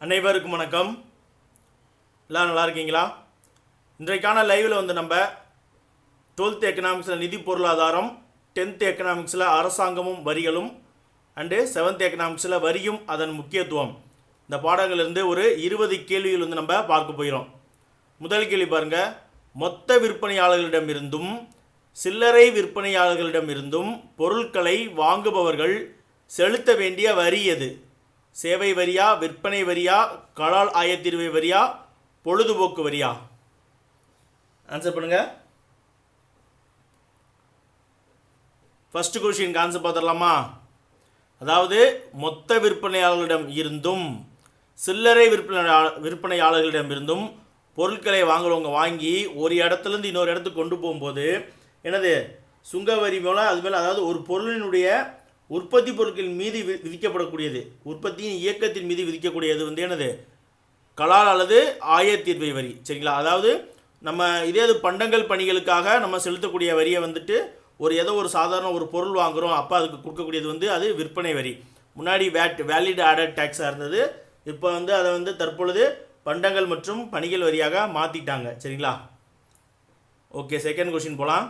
அனைவருக்கும் வணக்கம். எல்லாம் நல்லா இருக்கீங்களா? இன்றைக்கான லைவில் வந்து நம்ம டுவெல்த் எக்கனாமிக்ஸில் நிதி பொருளாதாரம் டென்த் எக்கனாமிக்ஸில் அரசாங்கமும் வரிகளும் அண்டு செவன்த் எக்கனாமிக்ஸில் வரியும் அதன் முக்கியத்துவம். இந்த பாடங்கள்லேருந்து ஒரு இருபது கேள்விகள் வந்து நம்ம பார்க்க போகிறோம். முதல் கேள்வி பாருங்க. மொத்த விற்பனையாளர்களிடமிருந்தும் சில்லறை விற்பனையாளர்களிடமிருந்தும் பொருட்களை வாங்குபவர்கள் செலுத்த வேண்டிய வரி எது? சேவை வரியா விற்பனை வரியா கலால் ஆயத்தீர்வை வரியா பொழுதுபோக்கு வரியா? ஆன்சர் பண்ணுங்க. ஃபர்ஸ்ட் கொஷின் ஆன்சர் பார்த்துடலாமா? அதாவது மொத்த விற்பனையாளர்களிடம் இருந்தும் சில்லறை விற்பனை விற்பனையாளர்களிடம் இருந்தும் பொருட்களை வாங்குறவங்க வாங்கி ஒரு இடத்துலேருந்து இன்னொரு இடத்துக்கு கொண்டு போகும்போது என்னது? சுங்க வரி மூலம் அது மேலே அதாவது ஒரு பொருளினுடைய உற்பத்தி பொருட்களின் மீது வி- விதிக்கப்படக்கூடியது. உற்பத்தியின் இயக்கத்தின் மீது விதிக்கக்கூடியது வந்து என்னது? கலால் அல்லது ஆயத்தீர்வை வரி. சரிங்களா? அதாவது நம்ம இதே இது பண்டங்கள் பணிகளுக்காக நம்ம செலுத்தக்கூடிய வரியை வந்துட்டு ஒரு ஏதோ ஒரு சாதாரண ஒரு பொருள் வாங்குறோம் அப்போ அதுக்கு கொடுக்கக்கூடியது வந்து அது விற்பனை வரி. முன்னாடி வேட் வேலிட் ஆடட் டேக்ஸாக இருந்தது. இப்போ வந்து அதை வந்து தற்பொழுது பண்டங்கள் மற்றும் பணிகள் வரியாக மாற்றிட்டாங்க சரிங்களா? ஓகே செகண்ட் கொஷின் போகலாம்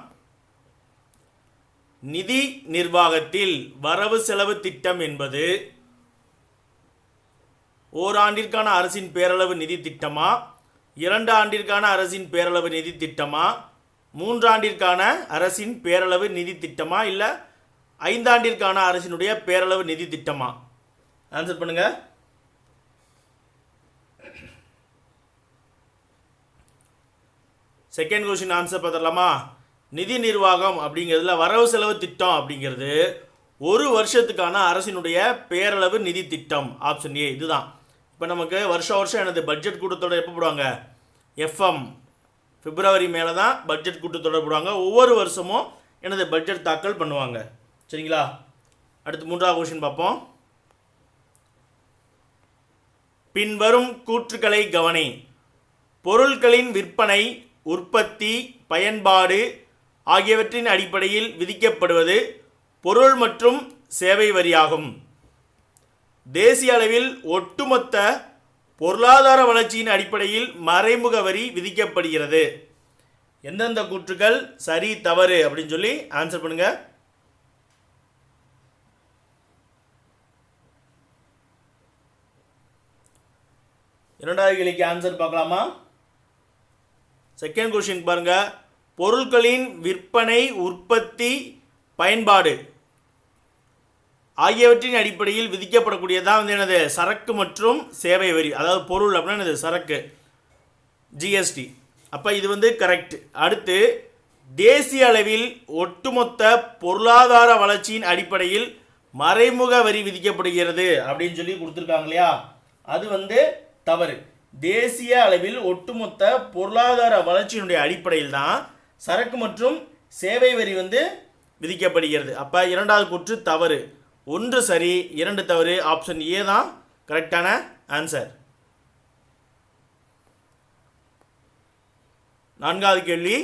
நிதி நிர்வாகத்தில் வரவு செலவு திட்டம் என்பது ஓராண்டிற்கான அரசின் பேரளவு நிதி திட்டமா? இரண்டு ஆண்டிற்கான அரசின் பேரளவு நிதி திட்டமா? மூன்றாண்டிற்கான அரசின் பேரளவு நிதி திட்டமா? இல்லை ஐந்தாண்டிற்கான அரசினுடைய பேரளவு நிதி திட்டமா? ஆன்சர் பண்ணுங்க. செகண்ட் கொஸ்டின் ஆன்சர் பார்த்துடலாமா? நிதி நிர்வாகம் அப்படிங்கிறதுல வரவு செலவு திட்டம் அப்படிங்கிறது ஒரு வருஷத்துக்கான அரசினுடைய பேரளவு நிதி திட்டம் ஆப்ஷன் ஏ இதுதான். இப்போ நமக்கு வருஷம் வருஷம் எனது பட்ஜெட் கூட்டத்தொடர் எப்போ போடுவாங்க? எஃப்எம் பிப்ரவரி மேலே தான் பட்ஜெட் கூட்டத்தொடர் போடுவாங்க. ஒவ்வொரு வருஷமும் எனது பட்ஜெட் தாக்கல் பண்ணுவாங்க. சரிங்களா? அடுத்து மூன்றாவது கொஷின் பார்ப்போம். பின்வரும் கூற்றுக்களை கவனி. பொருட்களின் விற்பனை உற்பத்தி பயன்பாடு ஆகியவற்றின் அடிப்படையில் விதிக்கப்படுவது பொருள் மற்றும் சேவை வரியாகும். தேசிய அளவில் ஒட்டுமொத்த பொருளாதார வளர்ச்சியின் அடிப்படையில் மறைமுக வரி விதிக்கப்படுகிறது. எந்தெந்த கூற்றுக்கள் சரி தவறு அப்படின்னு சொல்லி ஆன்சர் பண்ணுங்க. இரண்டாவது கேள்விக்கு ஆன்சர் பார்க்கலாமா? செகண்ட் கொஷின் பாருங்கள் பொருட்களின் விற்பனை உற்பத்தி பயன்பாடு ஆகியவற்றின் அடிப்படையில் விதிக்கப்படக்கூடியதான் வந்து எனது சரக்கு மற்றும் சேவை வரி. அதாவது பொருள் அப்படின்னா எனது சரக்கு. ஜிஎஸ்டி அப்போ இது வந்து கரெக்ட் அடுத்து தேசிய அளவில் ஒட்டுமொத்த பொருளாதார வளர்ச்சியின் அடிப்படையில் மறைமுக வரி விதிக்கப்படுகிறது அப்படின்னு சொல்லி கொடுத்துருக்காங்க இல்லையா? அது வந்து தவறு. தேசிய அளவில் ஒட்டுமொத்த பொருளாதார வளர்ச்சியினுடைய அடிப்படையில் தான் சரக்கு மற்றும் சேவை வரி வந்து விதிக்கப்படுகிறது. அப்போ இரண்டாவது கூற்று தவறு. ஒன்று சரி இரண்டு தவறு. ஆப்ஷன் ஏ தான் கரெக்டான ஆன்சர் நான்காவது கேள்வி.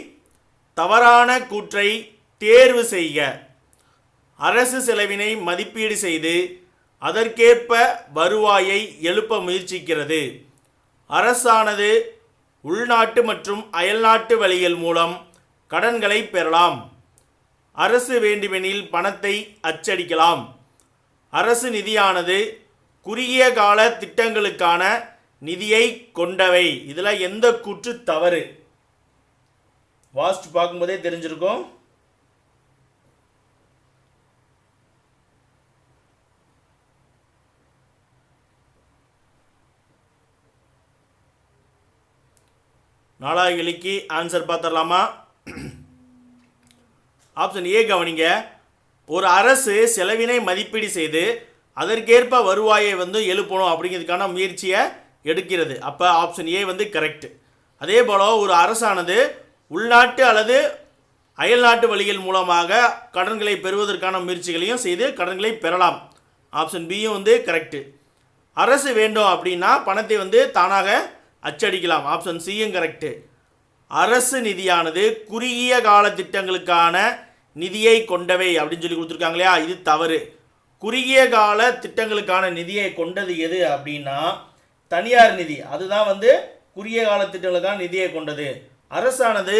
தவறான கூற்றை தேர்வு செய்க. அரசு செலவினை மதிப்பீடு செய்து அதற்கேற்ப வருவாயை எழுப்ப முயற்சிக்கிறது. அரசானது உள்நாட்டு மற்றும் அயல்நாட்டு வழிகள் மூலம் கடன்களை பெறலாம். அரசு வேண்டுமெனில் பணத்தை அச்சடிக்கலாம். அரசு நிதியானது குறுகிய கால திட்டங்களுக்கான நிதியை கொண்டவை. இதில் எந்த கூற்று தவறு? வாஸ்ட் பார்க்கும்போதே தெரிஞ்சிருக்கும். நாலாவது கேள்விக்கு ஆன்சர் பார்த்துடலாமா? ஆப்ஷன் ஏ கவனிங்க. ஒரு அரசு செலவினை மதிப்பீடு செய்து அதற்கேற்ப வருவாயை வந்து எழுப்பணும் அப்படிங்கிறதுக்கான முயற்சியை எடுக்கிறது. அப்போ ஆப்ஷன் ஏ வந்து கரெக்ட் அதே போல் ஒரு அரசானது உள்நாட்டு அல்லது அயல்நாட்டு வழிகள் மூலமாக கடன்களை பெறுவதற்கான முயற்சிகளையும் செய்து கடன்களை பெறலாம். ஆப்ஷன் பியும் வந்து கரெக்டு அரசு வேண்டும் அப்படின்னா பணத்தை வந்து தானாக அச்சடிக்கலாம். ஆப்ஷன் சியும் கரெக்டு அரசு நிதியானது குறுகிய கால திட்டங்களுக்கான நிதியை கொண்டவை அப்படின்னு சொல்லி கொடுத்துருக்காங்க இல்லையா? இது தவறு. குறுகிய கால திட்டங்களுக்கான நிதியை கொண்டது எது அப்படின்னா தனியார் நிதி. அதுதான் வந்து குறுகிய கால திட்டங்களுக்கான நிதியை கொண்டது. அரசானது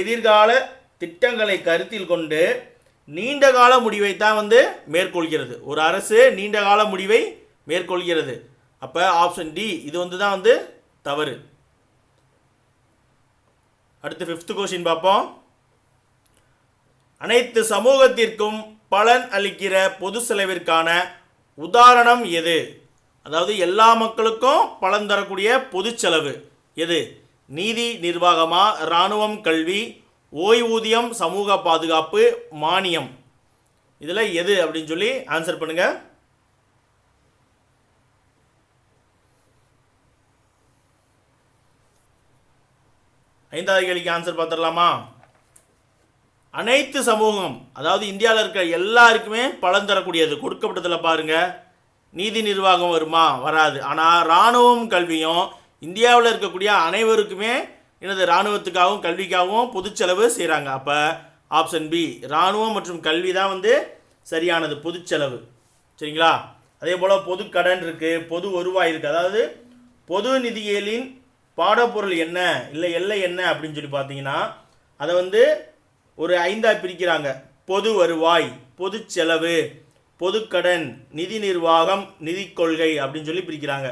எதிர்கால திட்டங்களை கருத்தில் கொண்டு நீண்ட கால முடிவை தான் வந்து மேற்கொள்கிறது. ஒரு அரசு நீண்ட கால முடிவை மேற்கொள்கிறது. அப்போ ஆப்ஷன் டி இது வந்து தான் வந்து தவறு. அடுத்து ஃபிஃப்த் கொஷின் பார்ப்போம். அனைத்து சமூகத்திற்கும் பலன் அளிக்கிற பொது செலவிற்கான உதாரணம் எது? அதாவது எல்லா மக்களுக்கும் பலன் தரக்கூடிய பொது செலவு எது? நீதி நிர்வாகமா இராணுவம் கல்வி ஓய்வூதியம் சமூக பாதுகாப்பு மானியம். இதில் எது அப்படின்னு சொல்லி ஆன்சர் பண்ணுங்கள் ஐந்தாவது கேள்விக்கு ஆன்சர் பார்த்துடலாமா? அனைத்து சமூகம் அதாவது இந்தியாவில் இருக்க எல்லாருக்குமே பலன் தரக்கூடியது. கொடுக்கப்பட்டதில் பாருங்க நீதி நிர்வாகம் வருமா? வராது. ஆனால் இராணுவம் கல்வியும் இந்தியாவில் இருக்கக்கூடிய அனைவருக்குமே எனது இராணுவத்துக்காகவும் கல்விக்காகவும் பொதுச்செலவு செய்கிறாங்க அப்போ ஆப்ஷன் பி இராணுவம் மற்றும் கல்வி தான் வந்து சரியானது பொதுச்செலவு சரிங்களா? அதே போல் பொது கடன் இருக்குது பொது வருவாய் இருக்குது அதாவது பொது நிதியியலின் பாடப்பொருள் என்ன இல்லை எல்லை என்ன அப்படின்னு சொல்லி பார்த்தீங்கன்னா அதை வந்து ஒரு ஐந்தாக பிரிக்கிறாங்க. பொது வருவாய் பொது செலவு பொதுக்கடன் நிதி நிர்வாகம் நிதி கொள்கை அப்படின்னு சொல்லி பிரிக்கிறாங்க.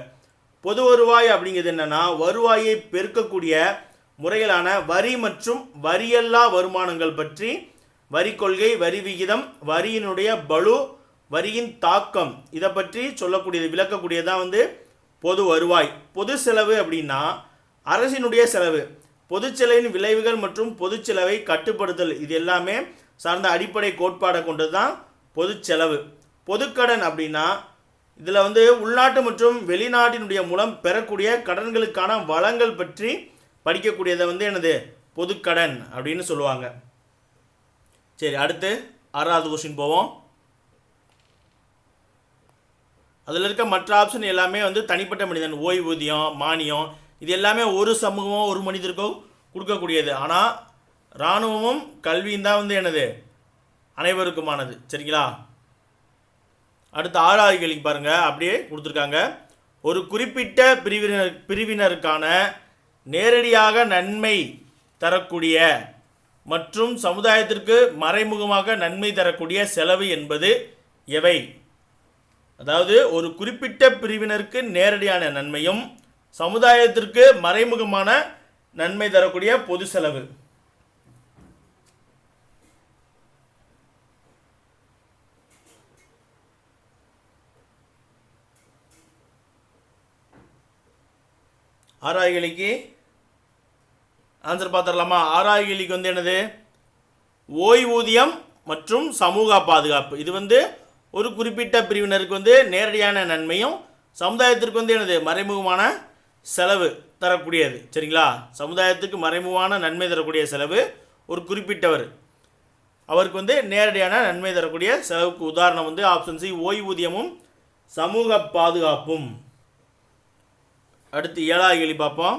பொது வருவாய் அப்படிங்கிறது என்னென்னா வருவாயை பெருக்கக்கூடிய முறைகளான வரி மற்றும் வரியல்லா வருமானங்கள் பற்றி வரி கொள்கை வரி விகிதம் வரியினுடைய பலு வரியின் தாக்கம் இதை பற்றி சொல்லக்கூடியது விளக்கக்கூடியதான் வந்து பொது வருவாய். பொது செலவு அப்படின்னா அரசினுடைய செலவு பொதுச்செலவின் விளைவுகள் மற்றும் பொதுச்செலவை கட்டுப்படுத்தல் இது எல்லாமே சார்ந்த அடிப்படை கோட்பாடை கொண்டது தான் பொதுச்செலவு. பொதுக்கடன் அப்படின்னா இதில் வந்து உள்நாட்டு மற்றும் வெளிநாட்டினுடைய மூலம் பெறக்கூடிய கடன்களுக்கான வளங்கள் பற்றி படிக்கக்கூடியதை வந்து எனது பொதுக்கடன் அப்படின்னு சொல்லுவாங்க. சரி அடுத்து ஆறாவது கொஸ்டின் போவோம். அதில் இருக்க மற்ற ஆப்ஷன் எல்லாமே வந்து தனிப்பட்ட மனிதன் ஓய்வூதியம் மானியம் இது எல்லாமே ஒரு சமூகமோ ஒரு மனிதருக்கோ கொடுக்கக்கூடியது. ஆனால் இராணுவமும் கல்வியும் தான் வந்து என்னது? அனைவருக்குமானது. சரிங்களா? அடுத்து ஆறாவது கேள்வி பாருங்க. அப்படியே கொடுத்துருக்காங்க. ஒரு குறிப்பிட்ட பிரிவினர் பிரிவினருக்கான நேரடியாக நன்மை தரக்கூடிய மற்றும் சமுதாயத்திற்கு மறைமுகமாக நன்மை தரக்கூடிய செலவு என்பது எவை? அதாவது ஒரு குறிப்பிட்ட பிரிவினருக்கு நேரடியான நன்மையும் சமுதாயத்திற்கு மறைமுகமான நன்மை தரக்கூடிய பொது செலவு. ஆராய்களிக்கு ஆன்சர் பார்த்துடலாமா? ஆராய்களிக்கு வந்து என்னது? ஓய்வூதியம் மற்றும் சமூக பாதுகாப்பு. இது வந்து ஒரு குறிப்பிட்ட பிரிவினருக்கு வந்து நேரடியான நன்மையும் சமுதாயத்திற்கு வந்து என்னது? மறைமுகமான செலவு தரக்கூடியது. சரிங்களா? சமுதாயத்துக்கு மறைமுகமான நன்மை தரக்கூடிய செலவு ஒரு குறிப்பிட்டவர். அவருக்கு வந்து நேரடியான நன்மை தரக்கூடிய செலவுக்கு உதாரணம் வந்து ஆப்ஷன் சி ஓய்வூதியமும் சமூக பாதுகாப்பும். அடுத்து ஏழாவது கேள்வி பார்ப்போம்.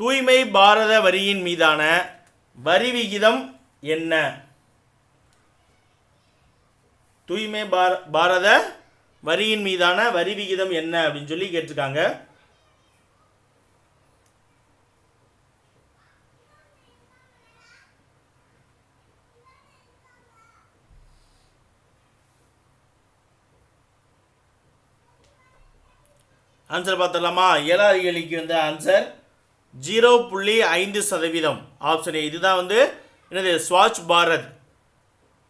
தூய்மை பாரத வரியின் மீதான வரி விகிதம் என்ன? தூய்மை பார பாரத வரியின் மீதான வரி விகிதம் என்ன அப்படின்னு சொல்லி கேட்டிருக்காங்க. ஆன்சர் பார்த்துடலாமா? ஏழாவது கேள்விக்கு வந்து ஆன்சர் ஜீரோ புள்ளி ஐந்து சதவீதம். ஆப்ஷன் இதுதான் வந்து என்னது ஸ்வாச் பாரத்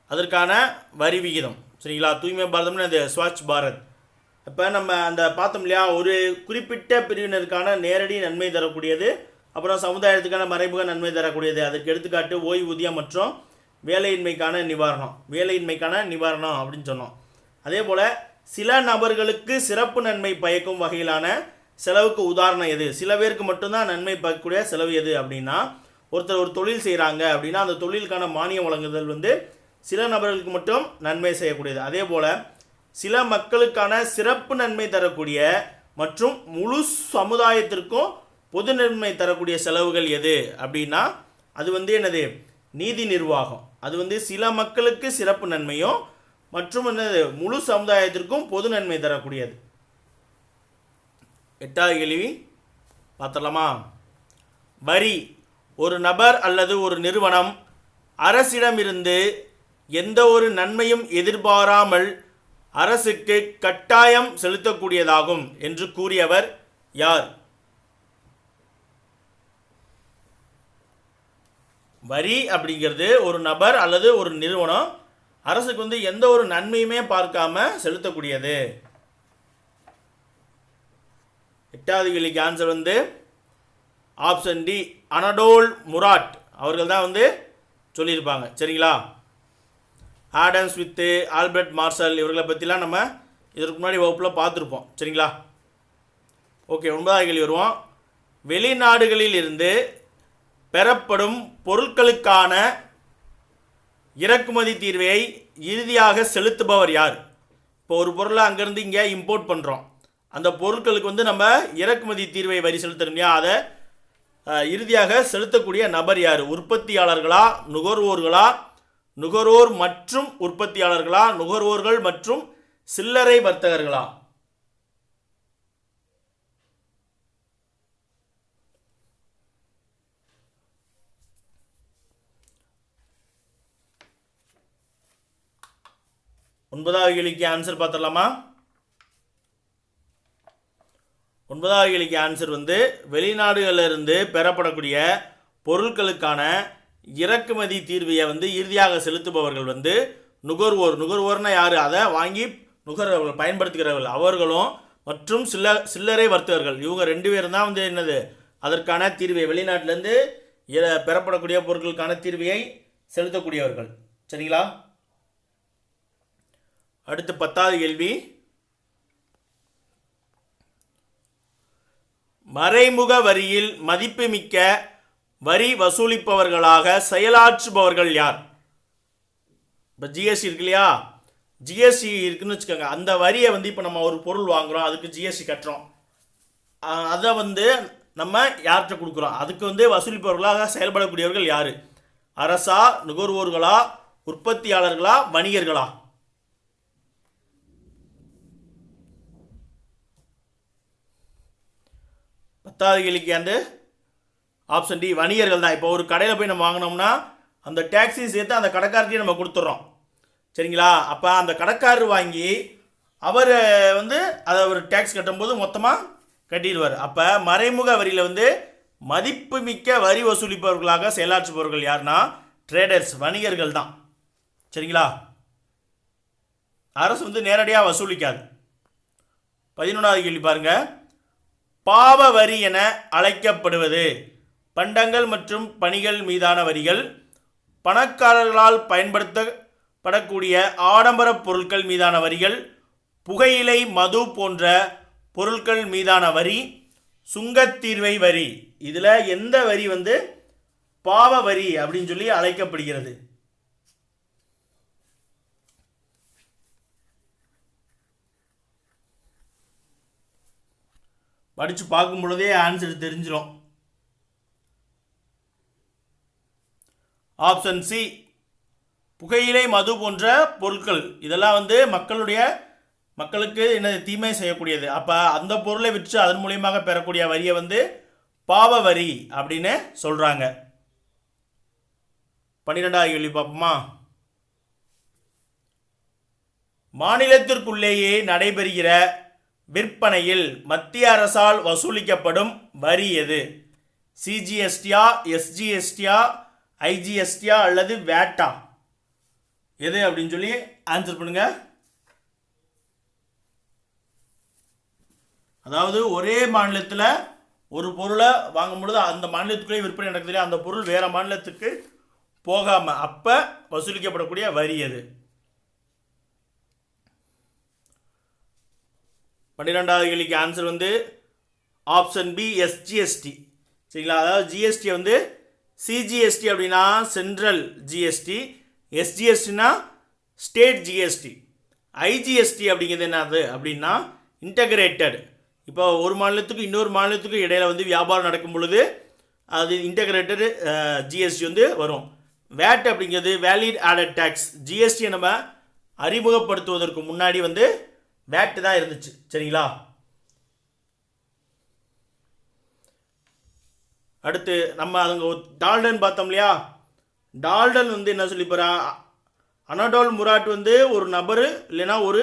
அதற்கான வரி விகிதம். சரிங்களா? தூய்மை பாரதம்னு அது ஸ்வச் பாரத். இப்போ நம்ம அந்த பார்த்தோம் இல்லையா? ஒரு குறிப்பிட்ட பிரிவினருக்கான நேரடி நன்மை தரக்கூடியது அப்புறம் சமுதாயத்துக்கான மறைமுக நன்மை தரக்கூடியது. அதுக்கு எடுத்துக்காட்டு ஓய்வூதியம் மற்றும் வேலையின்மைக்கான நிவாரணம். வேலையின்மைக்கான நிவாரணம் அப்படின்னு சொன்னோம். அதே போல் சில நபர்களுக்கு சிறப்பு நன்மை பயக்கும் வகையிலான செலவுக்கு உதாரணம் எது? சில பேருக்கு மட்டும்தான் நன்மை பயக்கக்கூடிய செலவு எது அப்படின்னா ஒருத்தர் ஒரு தொழில் செய்கிறாங்க அப்படின்னா அந்த தொழிலுக்கான மானியம் வழங்குதல் வந்து சில நபர்களுக்கு மட்டும் நன்மை செய்யக்கூடியது. அதே போல் சில மக்களுக்கான சிறப்பு நன்மை தரக்கூடிய மற்றும் முழு சமுதாயத்திற்கும் பொது நன்மை தரக்கூடிய செலவுகள் எது அப்படின்னா அது வந்து என்னது? நீதி நிர்வாகம். அது வந்து சில மக்களுக்கு சிறப்பு நன்மையும் மற்றும் என்னது? முழு சமுதாயத்திற்கும் பொது நன்மை தரக்கூடியது. எட்டாவது கேள்வி. பார்த்துடலாமா? வரி. ஒரு நபர் அல்லது ஒரு நிறுவனம் அரசிடமிருந்து எந்த ஒரு நன்மையும் எதிர்பாராமல் அரசுக்கு கட்டாயம் செலுத்தக்கூடியதாகும் என்று கூறியவர் யார்? வரி அப்படிங்கிறது ஒரு நபர் அல்லது ஒரு நிறுவனம் அரசுக்கு வந்து எந்த ஒரு நன்மையுமே பார்க்காம செலுத்தக்கூடியது. எட்டாவது கேள்விக்கு ஆன்சர் வந்து ஆப்ஷன் டி அனடோல் முராட் அவர்கள் தான் வந்து சொல்லியிருப்பாங்க. சரிங்களா? ஆடம் ஸ்மித்து ஆல்பர்ட் மார்ஷல் இவர்களை பற்றிலாம் நம்ம இதற்கு முன்னாடி வகுப்பில் பார்த்துருப்போம். சரிங்களா? ஓகே ஒன்பதாவது கேள்வி வருவோம். வெளிநாடுகளில் இருந்து பெறப்படும் பொருட்களுக்கான இறக்குமதி தீர்வை இறுதியாக செலுத்துபவர் யார்? இப்போ ஒரு பொருளை அங்கேருந்து இங்கே இம்போர்ட் பண்ணுறோம் அந்த பொருட்களுக்கு வந்து நம்ம இறக்குமதி தீர்வை வரி செலுத்தணும் இல்லையா? அதை இறுதியாக செலுத்தக்கூடிய நபர் யார்? உற்பத்தியாளர்களா நுகர்வோர்களா நுகர்வோர் மற்றும் உற்பத்தியாளர்களா? நுகர்வோர்கள் மற்றும் சில்லறை வர்த்தகர்களா? ஒன்பதாவது கேள்விக்கு ஆன்சர் பார்த்துடலாமா? ஒன்பதாவது கேள்விக்கு ஆன்சர் வந்து வெளிநாடுகளிலிருந்து பெறப்படக்கூடிய பொருட்களுக்கான இறக்குமதி தீர்வையை வந்து இறுதியாக செலுத்துபவர்கள் வந்து நுகர்வோர். நுகர்வோர்னா யார்? அதை வாங்கி நுகர்வர்கள் பயன்படுத்துகிறவர்கள். அவர்களும் மற்றும் சில்ல சில்லறை வர்த்தகர்கள். இவங்க ரெண்டு பேரும் தான் வந்து என்னது? அதற்கான தீர்வை வெளிநாட்டிலேருந்து பெறப்படக்கூடிய பொருட்களுக்கான தீர்வையை செலுத்தக்கூடியவர்கள். சரிங்களா? அடுத்து பத்தாவது கேள்வி. மறைமுக வரியில் மதிப்புமிக்க வரி வசூலிப்பவர்களாக செயலாற்றுபவர்கள் யார்? இப்போ ஜிஎஸ்டி இருக்கு இல்லையா? ஜிஎஸ்டி இருக்குன்னு வச்சுக்கோங்க. அந்த வரியை வந்து இப்போ நம்ம ஒரு பொருள் வாங்குகிறோம் அதுக்கு ஜிஎஸ்டி கட்டுறோம். அதை வந்து நம்ம யார்கிட்ட கொடுக்குறோம்? அதுக்கு வந்து வசூலிப்பவர்களாக செயல்படக்கூடியவர்கள் யார்? அரசா நுகர்வோர்களா உற்பத்தியாளர்களா வணிகர்களா? பத்தாவது கேள்விக்கு வந்து ஆப்ஷன் டி வணிகர்கள் தான். இப்போ ஒரு கடையில் போய் நம்ம வாங்கினோம்னா அந்த டேக்ஸையும் சேர்த்து அந்த கடைக்காரர்கிட்டயே நம்ம கொடுத்துட்றோம் சரிங்களா? அப்போ அந்த கடைக்காரர் வாங்கி அவர் வந்து அதை ஒரு டேக்ஸ் கட்டும்போது மொத்தமாக கட்டிடுவார். அப்போ மறைமுக வரியில் வந்து மதிப்புமிக்க வரி வசூலிப்பவர்களாக செயலாற்றுபவர்கள் யாருன்னா ட்ரேடர்ஸ் வணிகர்கள் தான். சரிங்களா? அரசு வந்து நேரடியாக வசூலிக்காது. பதினொன்றாவது கேள்வி பாருங்கள் பாவ வரி என அழைக்கப்படுவது. பண்டங்கள் மற்றும் பணிகள் மீதான வரிகள் பணக்காரர்களால் பயன்படுத்தப்படக்கூடிய ஆடம்பர பொருட்கள் மீதான வரிகள் புகையிலை மது போன்ற பொருட்கள் மீதான வரி சுங்கத்தீர்வை வரி. இதில் எந்த வரி வந்து பாவ வரி அப்படின்னு சொல்லி அழைக்கப்படுகிறது. படித்து பார்க்கும் பொழுதே ஆன்சர் தெரிஞ்சிடும் ஆப்ஷன் சி. புகையிலை மது போன்ற பொருட்கள். இதெல்லாம் வந்து மக்களுடைய மக்களுக்கு என்ன தீமை செய்யக்கூடியது. அப்போ அந்த பொருளை விற்று அதன் மூலியமாக பெறக்கூடிய வரியை வந்து பாவ வரி அப்படின்னு சொல்கிறாங்க பன்னிரெண்டாவது கேள்வி பார்ப்போமா? மாநிலத்திற்குள்ளேயே நடைபெறுகிற விற்பனையில் மத்திய அரசால் வசூலிக்கப்படும் வரி எது? சிஜிஎஸ்டியா எஸ்ஜிஎஸ்டியா ஐஜிஎஸ்டியா அல்லது வேட்டா? எது அப்படின்னு சொல்லி ஆன்சர் பண்ணுங்க. அதாவது ஒரே மாநிலத்தில் ஒரு பொருளை வாங்கும் பொழுது அந்த மாநிலத்துக்குள்ளே விற்பனை நடக்குது அந்த பொருள் வேறு மாநிலத்துக்கு போகாமல் அப்போ வசூலிக்கப்படக்கூடிய வரி அது பன்னிரெண்டாவது கேள்விக்கு ஆன்சர் வந்து ஆப்ஷன் பி எஸ்ஜிஎஸ்டி சரிங்களா? அதாவது ஜிஎஸ்டி வந்து சிஜிஎஸ்டி அப்படின்னா சென்ட்ரல் ஜிஎஸ்டி எஸ்ஜிஎஸ்டினா ஸ்டேட் ஜிஎஸ்டி ஐஜிஎஸ்டி அப்படிங்கிறது என்னது அப்படின்னா இன்டகிரேட்டட் இப்போ ஒரு மாநிலத்துக்கும் இன்னொரு மாநிலத்துக்கும் இடையில் வந்து வியாபாரம் நடக்கும் பொழுது அது இன்டகிரேட்டடு ஜிஎஸ்டி வந்து வரும். வேட் அப்படிங்கிறது வேலிட் ஆடட் டேக்ஸ் ஜிஎஸ்டியை நம்ம அறிமுகப்படுத்துவதற்கு முன்னாடி வந்து வேட் தான் இருந்துச்சு. சரிங்களா? அடுத்து நம்ம அதுங்க டால்டன் பார்த்தோம் இல்லையா? டால்டன் வந்து என்ன சொல்லி போகிறா அனடோல் முராட் வந்து ஒரு நபர் இல்லைன்னா ஒரு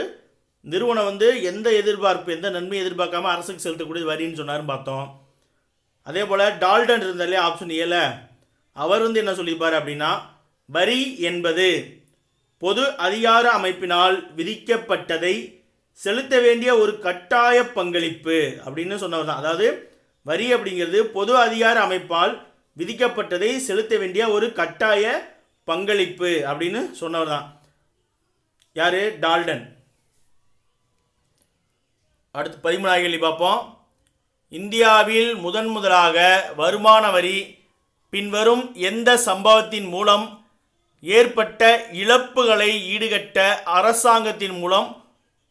நிறுவனம் வந்து எந்த எதிர்பார்ப்பு எந்த நன்மையை எதிர்பார்க்காம அரசுக்கு செலுத்தக்கூடிய வரின்னு சொன்னார்னு பார்த்தோம். அதே போல் டால்டன் இருந்தாலே ஆப்ஷன் ஏல. அவர் வந்து என்ன சொல்லியிருப்பார் அப்படின்னா வரி என்பது பொது அதிகார அமைப்பினால் விதிக்கப்பட்டதை செலுத்த வேண்டிய ஒரு கட்டாய பங்களிப்பு அப்படின்னு சொன்னவர் தான். அதாவது வரி அப்படிங்கிறது பொது அதிகார அமைப்பால் விதிக்கப்பட்டதை செலுத்த வேண்டிய ஒரு கட்டாய பங்களிப்பு அப்படின்னு சொன்னவர் தான் யாரு? டால்டன். அடுத்து பதிமூணாவது கேள்வி பார்ப்போம். இந்தியாவில் முதன் முதலாக வருமான வரி பின்வரும் எந்த சம்பவத்தின் மூலம் ஏற்பட்ட இழப்புகளை ஈடுகட்ட அரசாங்கத்தின் மூலம்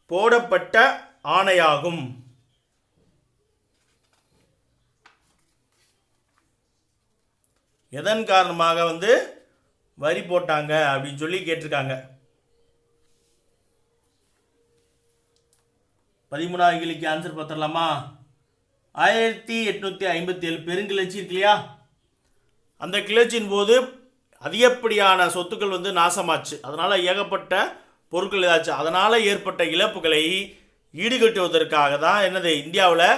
போடப்பட்ட ஆணையாகும். எதன் காரணமாக வந்து வரி போட்டாங்க அப்படின்னு சொல்லி கேட்டிருக்காங்க. பதிமூணாவது கேள்விக்கு ஆன்சர் பார்த்துடலாமா? ஆயிரத்தி எட்நூற்றி ஐம்பத்தி ஏழு பெருங்கிளர்ச்சி இருக்கு இல்லையா? அந்த கிளர்ச்சியின் போது அதிகப்படியான சொத்துக்கள் வந்து நாசமாச்சு. அதனால் ஏகப்பட்ட பொருட்கள் இதாச்சு. அதனால் ஏற்பட்ட இழப்புகளை ஈடுகட்டுவதற்காக தான் என்னது இந்தியாவில்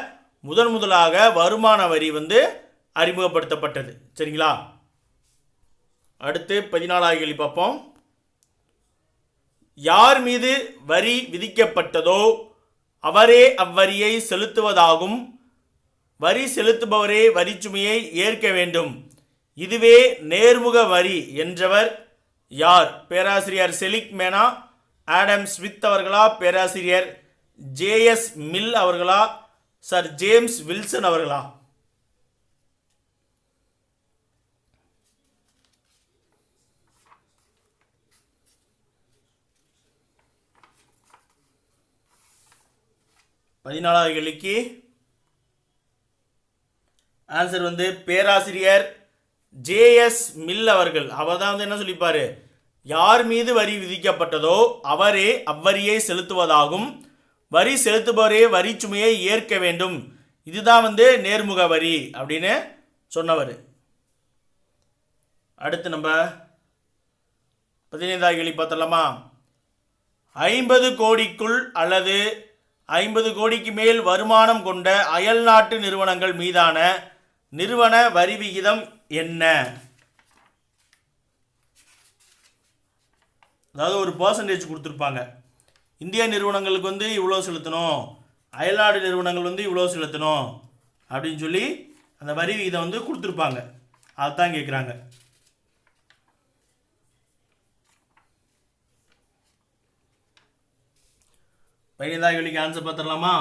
முதன் முதலாக வருமான வரி வந்து அறிமுகப்படுத்தப்பட்டது. சரிங்களா? அடுத்து பதினாலாவது கேள்வி பார்ப்போம். யார் மீது வரி விதிக்கப்பட்டதோ அவரே அவ்வரியை செலுத்துவதாகும். வரி செலுத்துபவரே வரிச்சுமையை ஏற்க வேண்டும். இதுவே நேர்முக வரி என்றவர் யார்? பேராசிரியர் செலிக் மேனா ஆடம் ஸ்மித் அவர்களா பேராசிரியர் ஜேஎஸ் மில் அவர்களா சர் ஜேம்ஸ் வில்சன் அவர்களா? பதினாலாவது கேள்விக்கு ஆன்சர் வந்து பேராசிரியர் ஜேஎஸ் மில் அவர்கள். அவர் தான் வந்து என்ன சொல்லிப்பாரு? யார் மீது வரி விதிக்கப்பட்டதோ அவரே அவ்வரியை செலுத்துவதாகும். வரி செலுத்துபவரே வரி சுமையை ஏற்க வேண்டும். இதுதான் வந்து நேர்முக வரி அப்படின்னு சொன்னவர். அடுத்து நம்ம பதினைந்தாவது கேள்வி பார்த்தலாமா ஐம்பது கோடிக்குள் அல்லது ஐம்பது கோடிக்கு மேல் வருமானம் கொண்ட அயல்நாட்டு நிறுவனங்கள் மீதான நிறுவன வரி விகிதம் என்ன? அதாவது ஒரு பர்சன்டேஜ் கொடுத்துருப்பாங்க. இந்திய நிறுவனங்களுக்கு வந்து இவ்வளோ செலுத்தணும். அயல்நாடு நிறுவனங்கள் வந்து இவ்வளோ செலுத்தணும். அப்படின்னு சொல்லி அந்த வரி விகிதம் வந்து கொடுத்துருப்பாங்க. அதுதான் கேட்குறாங்க பதினைந்தாவது கேள்விக்கு ஆன்சர் பார்த்துடலாமா?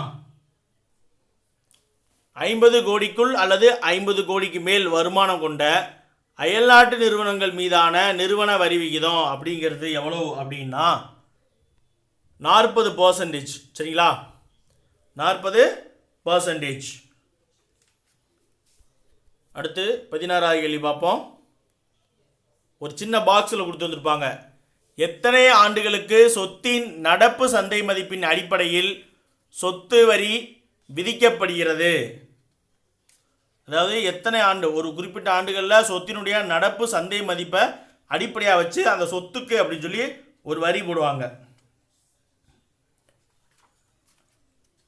ஐம்பது கோடிக்குள் அல்லது ஐம்பது கோடிக்கு மேல் வருமானம் கொண்ட அயல்நாட்டு நிறுவனங்கள் மீதான நிறுவன வரி விகிதம் அப்படிங்கிறது எவ்வளோ அப்படின்னா நாற்பது பர்சன்டேஜ் சரிங்களா? நாற்பது பர்சன்டேஜ் அடுத்து பதினாறாவது கேள்வி பார்ப்போம். ஒரு சின்ன பாக்ஸில் கொடுத்து வந்திருப்பாங்க. எத்தனை ஆண்டுகளுக்கு சொத்தின் நடப்பு சந்தை மதிப்பின் அடிப்படையில் சொத்து வரி விதிக்கப்படுகிறது? அதாவது எத்தனை ஆண்டு ஒரு குறிப்பிட்ட ஆண்டுகளில் சொத்தினுடைய நடப்பு சந்தை மதிப்பை அடிப்படையாக வச்சு அந்த சொத்துக்கு அப்படின்னு சொல்லி ஒரு வரி போடுவாங்க.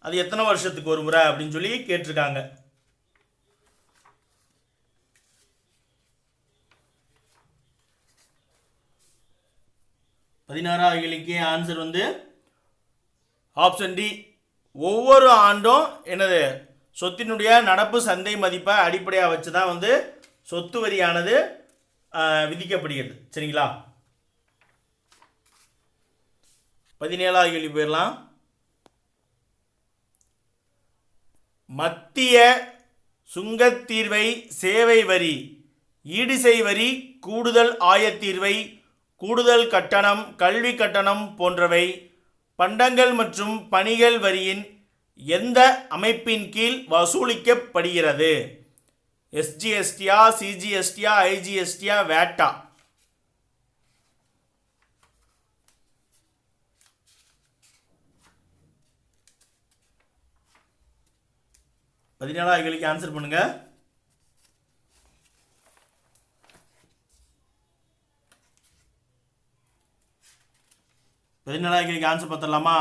அது எத்தனை வருஷத்துக்கு ஒரு முறை அப்படின்னு சொல்லி கேட்டிருக்காங்க. பதினாறாவது கேள்விக்கு ஆன்சர் வந்து ஆப்ஷன் டி ஒவ்வொரு ஆண்டும் என்னது? சொத்தினுடைய நடப்பு சந்தை மதிப்பை அடிப்படையாக வச்சு தான் வந்து சொத்து வரியானது விதிக்கப்படுகிறது. சரிங்களா? பதினேழாவது கேள்வி போயிடலாம் மத்திய சுங்கத்தீர்வை சேவை வரி ஈடுசை வரி கூடுதல் ஆயத்தீர்வை கூடுதல் கட்டணம் கல்வி கட்டணம் போன்றவை பண்டங்கள் மற்றும் பணிகள் வரியின் எந்த அமைப்பின் கீழ் வசூலிக்கப்படுகிறது? எஸ்ஜிஎஸ்டியா சிஜிஎஸ்டியா ஐஜிஎஸ்டியா வேட்டா. பதினேழாவது கேள்விக்கு ஆன்சர் பண்ணுங்கள் பதினேழாவது ஆன்சர் பார்த்துடலாமா?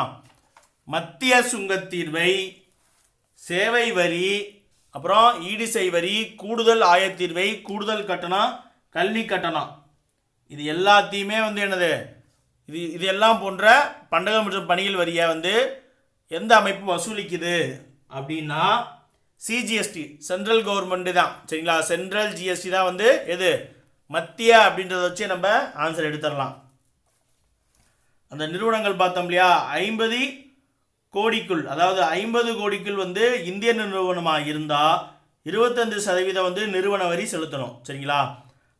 மத்திய சுங்கத்தீர்வை சேவை வரி அப்புறம் ஈடிசை வரி கூடுதல் ஆயத்தீர்வை கூடுதல் கட்டணம் கல்வி கட்டணம். இது எல்லாத்தையுமே வந்து என்னது? இது இது எல்லாம் போன்ற பண்டக மற்றும் பணிகள் வரியை வந்து எந்த அமைப்பு வசூலிக்குது அப்படின்னா சிஜிஎஸ்டி சென்ட்ரல் கவர்மெண்ட்டு தான். சரிங்களா? சென்ட்ரல் ஜிஎஸ்டி தான் வந்து எது? மத்திய அப்படின்றத வச்சு நம்ம ஆன்சர் எடுத்துடலாம். அந்த நிறுவனங்கள் பார்த்தோம் இல்லையா? ஐம்பது கோடிக்குள் அதாவது ஐம்பது கோடிக்குள் வந்து இந்திய நிறுவனமாக இருந்தால் இருபத்தஞ்சு சதவீதம் வந்து நிறுவன வரி செலுத்தணும். சரிங்களா?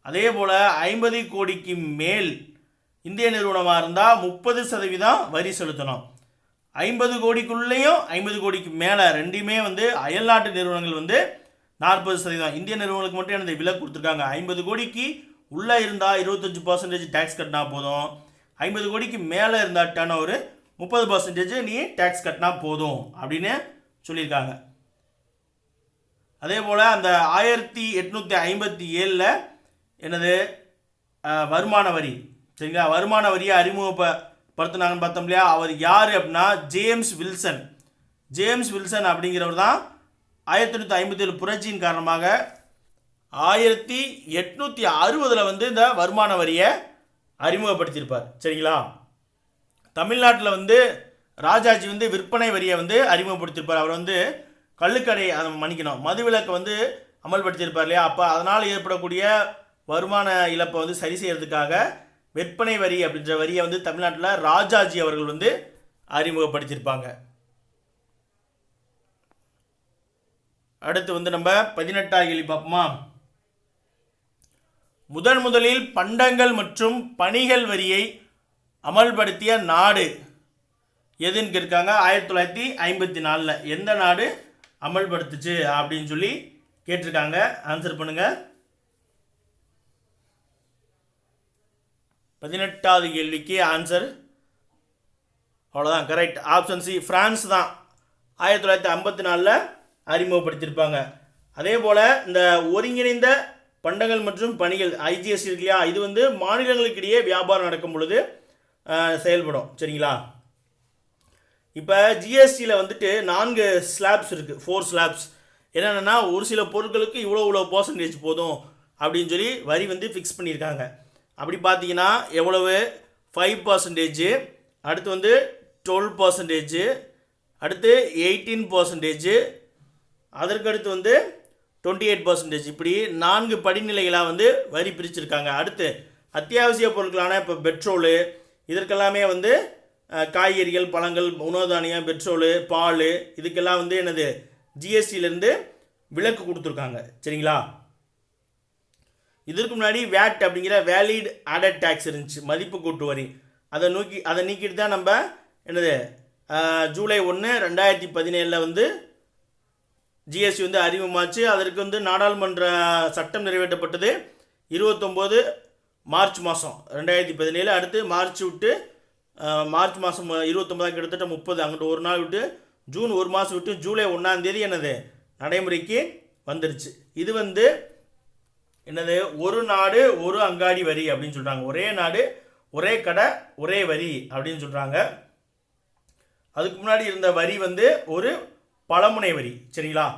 அதே போல் ஐம்பது கோடிக்கு மேல் இந்திய நிறுவனமாக இருந்தால் முப்பது சதவீதம் வரி செலுத்தணும். ஐம்பது கோடிக்குள்ளேயும் ஐம்பது கோடிக்கு மேலே ரெண்டுமே வந்து அயல்நாட்டு நிறுவனங்கள் வந்து நாற்பது சதவீதம். இந்திய நிறுவனங்களுக்கு மட்டும் எனது விலை கொடுத்துருக்காங்க. ஐம்பது கோடிக்கு உள்ளே இருந்தால் இருபத்தஞ்சி பர்சன்டேஜ் டேக்ஸ் கட்டினா போதும். ஐம்பது கோடிக்கு மேலே இருந்தால் டர்ன் ஓவர் முப்பது பர்சன்டேஜ் நீ டேக்ஸ் கட்டினா போதும் அப்படின்னு சொல்லியிருக்காங்க. அதே போல் அந்த ஆயிரத்தி எட்நூற்றி ஐம்பத்தி ஏழில் எனது வருமான வரி. சரிங்களா? வருமான வரியை அறிமுகப்படுத்தினாங்கன்னு பார்த்தோம் இல்லையா? அவர் யார் அப்படின்னா? James Wilson. ஜேம்ஸ் வில்சன் அப்படிங்கிறவர் தான் ஆயிரத்தி எண்ணூற்றி ஐம்பத்தி ஏழு புரட்சியின் காரணமாக ஆயிரத்தி எட்நூற்றி அறுபதில் வந்து இந்த வருமான வரியை அறிமுகப்படுத்தியிருப்பார். சரிங்களா? தமிழ்நாட்டில் வந்து ராஜாஜி வந்து விற்பனை வரியை வந்து அறிமுகப்படுத்தியிருப்பார். அவர் வந்து கள்ளுக்கடை அதை மன்னிக்கணும். மதுவிலக்கை வந்து அமல்படுத்தியிருப்பார் இல்லையா? அப்போ அதனால் ஏற்படக்கூடிய வருமான இழப்பை வந்து சரி செய்யறதுக்காக விற்பனை வரி அப்படின்ற வரியை வந்து தமிழ்நாட்டில் ராஜாஜி அவர்கள் வந்து அறிமுகப்படுத்தியிருப்பாங்க. அடுத்து வந்து நம்ம பதினெட்டாம் கேள்வி பார்ப்போமா? முதன் முதலில் பண்டங்கள் மற்றும் பணிகள் வரியை அமல்படுத்திய நாடு எதுன்னு கேட்காங்க ஆயிரத்தி தொள்ளாயிரத்தி ஐம்பத்தி நாலில். எந்த நாடு அமல்படுத்துச்சு அப்படின்னு சொல்லி கேட்டிருக்காங்க. ஆன்சர் பண்ணுங்க. பதினெட்டாவது கேள்விக்கு ஆன்சர் அவ்வளோதான் கரெக்ட் ஆப்ஷன் சி ஃப்ரான்ஸ் தான். ஆயிரத்தி தொள்ளாயிரத்தி ஐம்பத்தி நாலில் அறிமுகப்படுத்தியிருப்பாங்க. அதே போல் இந்த ஒருங்கிணைந்த பண்டங்கள் மற்றும் பணிகள் ஐஜிஎஸ்டி இருக்கு இல்லையா? இது வந்து மாநிலங்களுக்கிடையே வியாபாரம் நடக்கும் பொழுது செயல்படும். சரிங்களா? இப்போ ஜிஎஸ்டியில் வந்துட்டு நான்கு ஸ்லாப்ஸ் இருக்குது ஃபோர் ஸ்லாப்ஸ் என்னென்னா ஒரு சில பொருட்களுக்கு இவ்வளோ இவ்வளோ பர்சன்டேஜ் போதும் அப்படின்னு சொல்லி வரி வந்து ஃபிக்ஸ் பண்ணியிருக்காங்க. அப்படி பார்த்தீங்கன்னா எவ்வளவு? ஃபைவ் பர்சன்டேஜு அடுத்து வந்து டுவெல் பர்சன்டேஜு அடுத்து எயிட்டீன் பர்சன்டேஜ் அதற்கடுத்து வந்து டுவெண்ட்டி எயிட் பர்சன்டேஜ் இப்படி நான்கு படிநிலைகளாக வந்து வரி பிரிச்சிருக்காங்க. அடுத்து அத்தியாவசிய பொருட்களான இப்போ பெட்ரோலு இதற்கெல்லாமே வந்து காய்கறிகள் பழங்கள் உணவு தானியம் பெட்ரோலு பால் இதுக்கெல்லாம் வந்து என்னது ஜிஎஸ்டியிலேருந்து விலக்கு கொடுத்துருக்காங்க. சரிங்களா? இதற்கு முன்னாடி வேட் அப்படிங்கிற வேலிட் ஆடட் டேக்ஸ் இருந்துச்சு மதிப்பு கூட்டு வரி. அதை நோக்கி அதை நீக்கிட்டு தான் நம்ம என்னது ஜூலை ஒன்று ரெண்டாயிரத்தி பதினேழில் வந்து ஜிஎஸ்டி வந்து அறிமுகமாச்சு. அதற்கு வந்து நாடாளுமன்ற சட்டம் நிறைவேற்றப்பட்டது. இருபத்தொம்போது மார்ச் மாதம் ரெண்டாயிரத்தி பதினேழு. அடுத்து மார்ச் விட்டு மார்ச் மாதம் இருபத்தொம்பதாம் கிட்டத்தட்ட முப்பது. அங்கிட்டு ஒரு நாள் விட்டு ஜூன் ஒரு மாதம் விட்டு ஜூலை ஒன்றாந்தேதி என்னது? நடைமுறைக்கு வந்துருச்சு. இது வந்து என்னது? ஒரு நாடு ஒரு அங்காடி வரி அப்படின்னு சொல்கிறாங்க ஒரே நாடு ஒரே கடை ஒரே வரி அப்படின்னு சொல்கிறாங்க அதுக்கு முன்னாடி இருந்த வரி வந்து ஒரு பலமுனை வரி சரிங்களா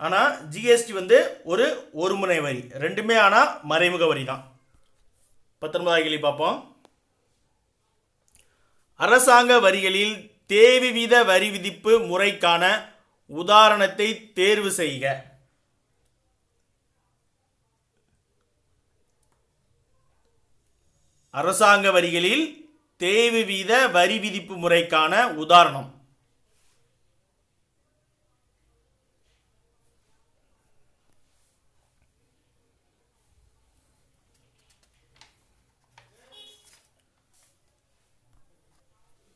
ஆனால் ஜிஎஸ்டி வந்து ஒரு ஒரு முனை வரி ரெண்டுமே ஆனால் மறைமுக வரி தான் பத்தொன்பதாவது கேள்வி பார்ப்போம். அரசாங்க வரிகளில் தேவி வீத வரி விதிப்பு முறைக்கான உதாரணத்தை தேர்வு செய்க. அரசாங்க வரிகளில் தேய்வு வீத வரி விதிப்பு முறைக்கான உதாரணம்.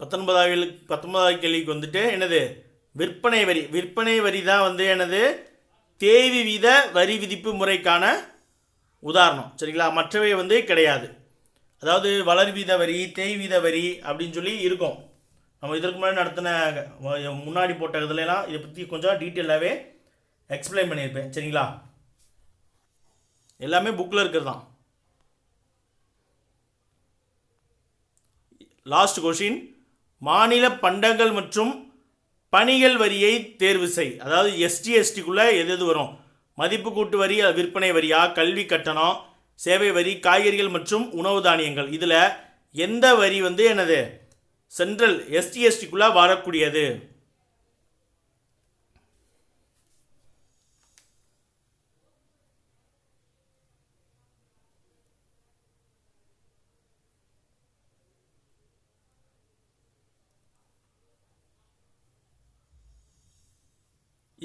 பத்தொன்பதாவது பத்தொன்பதாவது கேள்விக்கு வந்துட்டு என்னது? விற்பனை வரி. விற்பனை வரி தான் வந்து எனது தேவி வீத வரி விதிப்பு முறைக்கான உதாரணம். சரிங்களா? மற்றவை வந்து கிடையாது. அதாவது வளர் வீத வரி தேய் வீத வரி அப்படின்னு சொல்லி இருக்கும். நம்ம இதற்கு முன்னாடி நடத்தின முன்னாடி போட்ட இதுலலாம் இதை பற்றி கொஞ்சம் டீட்டெயிலாகவே எக்ஸ்பிளைன் பண்ணியிருப்பேன். சரிங்களா? எல்லாமே புக்கில் இருக்கிறது தான். லாஸ்ட் கொஷின் மாநில பண்டங்கள் மற்றும் பணிகள் வரியை தேர்வு செய். அதாவது எஸ்டி எஸ்டிக்குள்ளே எது எது வரும்? மதிப்பு கூட்டு வரி அது விற்பனை வரியா? கல்வி கட்டணம் சேவை வரி காய்கறிகள் மற்றும் உணவு தானியங்கள். இதில் எந்த வரி வந்து எனது சென்ட்ரல் எஸ்டி எஸ்டிக்குள்ளே வரக்கூடியது.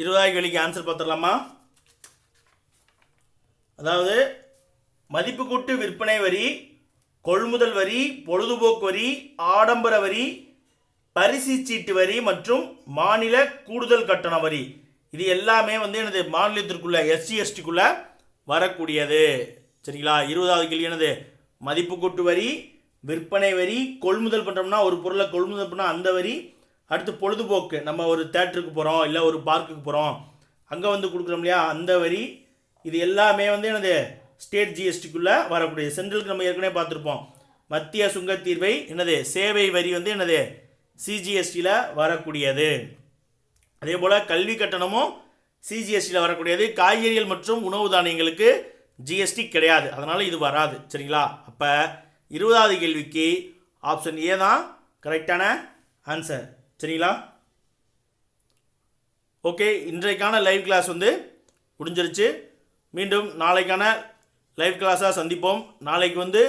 இருபதாயிரம் கேள்விக்கு ஆன்சர் பார்த்துடலாமா? அதாவது மதிப்பு கூட்டு விற்பனை வரி கொள்முதல் வரி பொழுதுபோக்கு வரி ஆடம்பர வரி பரிசு சீட்டு வரி மற்றும் மாநில கூடுதல் கட்டண வரி. இது எல்லாமே வந்து எனது மாநிலத்திற்குள்ள எஸ்சி எஸ்டிக்குள்ள வரக்கூடியது. சரிங்களா? இருபதாவது கேள்வி எனது மதிப்பு கூட்டு வரி விற்பனை வரி கொள்முதல் பண்ணுறோம்னா ஒரு பொருளை கொள்முதல் பண்ணால் அந்த வரி அடுத்து பொழுதுபோக்கு. நம்ம ஒரு தேட்டருக்கு போகிறோம் இல்லை ஒரு பார்க்குக்கு போகிறோம் அங்கே வந்து கொடுக்குறோம் இல்லையா? அந்த வரி இது எல்லாமே வந்து எனது ஸ்டேட் ஜிஎஸ்டிக்குள்ளே வரக்கூடிய சென்ட்ரலுக்கு நம்ம ஏற்கனவே பார்த்துருப்போம். மத்திய சுங்கத் தீர்வை என்னது? சேவை வரி வந்து என்னது? சிஜிஎஸ்டியில் வரக்கூடியது. அதே போல் கல்வி கட்டணமும் சிஜிஎஸ்டியில் வரக்கூடியது. காய்கறிகள் மற்றும் உணவு தானியங்களுக்கு ஜிஎஸ்டி கிடையாது. அதனால் இது வராது. சரிங்களா? அப்போ இருபதாவது கேள்விக்கு ஆப்ஷன் ஏ தான். கரெக்டான ஆன்சர். சரிங்களா? ஓகே இன்றைக்கான லைவ் கிளாஸ் வந்து முடிஞ்சிருச்சு. மீண்டும் நாளைக்கான லைவ் கிளாஸாக சந்திப்போம். நாளைக்கு வந்து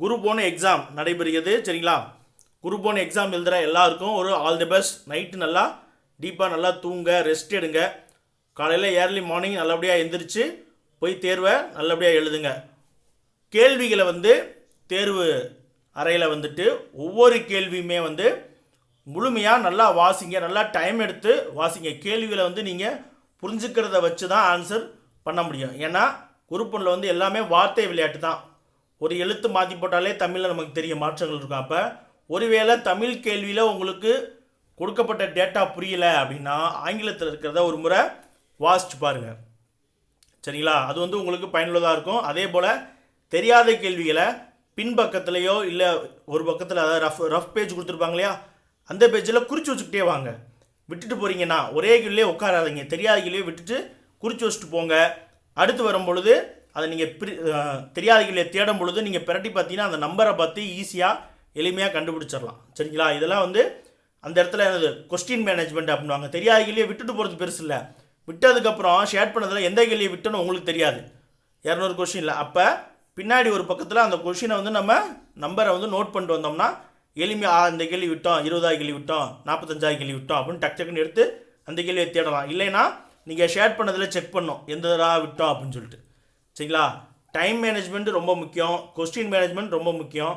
குரூப் ஒன் எக்ஸாம் நடைபெறுகிறது சரிங்களா? குரூப் ஒன் எக்ஸாம் எழுதுகிற எல்லாருக்கும் ஒரு ஆல் தி பெஸ்ட் நைட்டு நல்லா டீப்பாக நல்லா தூங்க ரெஸ்ட் எடுங்க. காலையில் ஏர்லி மார்னிங் நல்லபடியாக எந்திரிச்சு போய் தேர்வை நல்லபடியாக எழுதுங்க. கேள்விகளை வந்து தேர்வு அறையில் வந்துட்டு ஒவ்வொரு கேள்வியுமே வந்து முழுமையாக நல்லா வாசிங்க நல்லா டைம் எடுத்து வாசிங்க. கேள்விகளை வந்து நீங்கள் புரிஞ்சுக்கிறத வச்சு தான் ஆன்சர் பண்ண முடியும். ஏன்னா குரூப்பனில் வந்து எல்லாமே வார்த்தை விளையாட்டு தான். ஒரு எழுத்து மாற்றி போட்டாலே தமிழில் நமக்கு தெரிய மாற்றங்கள் இருக்கும். அப்போ ஒருவேளை தமிழ் கேள்வியில் உங்களுக்கு கொடுக்கப்பட்ட டேட்டா புரியல அப்படின்னா ஆங்கிலத்தில் இருக்கிறத ஒரு முறை வாசிச்சு பாருங்கள் சரிங்களா? அது வந்து உங்களுக்கு பயனுள்ளதாக இருக்கும். அதே போல் தெரியாத கேள்விகளை பின்பக்கத்துலேயோ இல்லை ஒரு பக்கத்தில் அதாவது ரஃப் ரஃப் பேஜ் கொடுத்துருப்பாங்க இல்லையா? அந்த பேஜில் குறித்து வச்சுக்கிட்டே வாங்க. விட்டுட்டு போகிறீங்கன்னா ஒரே கேள்வியே உட்காராதீங்க. தெரியாத கேள்வியை விட்டுட்டு குறித்து வச்சுட்டு போங்க. அடுத்து வரும் பொழுது அதை நீங்கள் பிரி தெரியாத கிள்ளையை தேடும் பொழுது நீங்கள் பிரட்டி பார்த்தீங்கன்னா அந்த நம்பரை பார்த்து ஈஸியாக எளிமையாக கண்டுபிடிச்சிடலாம். சரிங்களா? இதெல்லாம் வந்து அந்த இடத்துல என்னது? கொஸ்டின் மேனேஜ்மெண்ட் அப்படின்வாங்க தெரியாத கேள்வியை விட்டுட்டு போகிறது பெருசு இல்லை. விட்டதுக்கப்புறம் ஷேர் பண்ணதில் எந்த கேள்வியை விட்டோன்னு உங்களுக்கு தெரியாது. இரநூறு கொஷின் இல்லை. அப்போ பின்னாடி ஒரு பக்கத்தில் அந்த கொஷினை வந்து நம்ம நம்பரை வந்து நோட் பண்ணிட்டு வந்தோம்னா எளிமையாக அந்த கேள்வி விட்டோம் இருபதாயிரம் கேள்வி விட்டோம் நாற்பத்தஞ்சாயிரம் கேள்வி விட்டோம் அப்படின்னு டக் டக்குன்னு எடுத்து அந்த கேள்வியை தேடலாம். இல்லைன்னா நீங்கள் ஷேர் பண்ணதில் செக் பண்ணோம் எந்த தடவை விட்டோம் அப்படின்னு சொல்லிட்டு. சரிங்களா? டைம் மேனேஜ்மெண்ட் ரொம்ப முக்கியம். கொஸ்டின் மேனேஜ்மெண்ட் ரொம்ப முக்கியம்.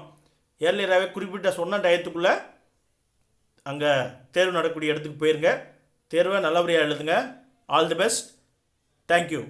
ஏர்லியராகவே குறிப்பிட்ட சொன்ன டயத்துக்குள்ளே அங்கே தேர்வு நடக்கக்கூடிய இடத்துக்கு போயிருங்க. தேர்வை நல்லபடியாக எழுதுங்க. All the best thank you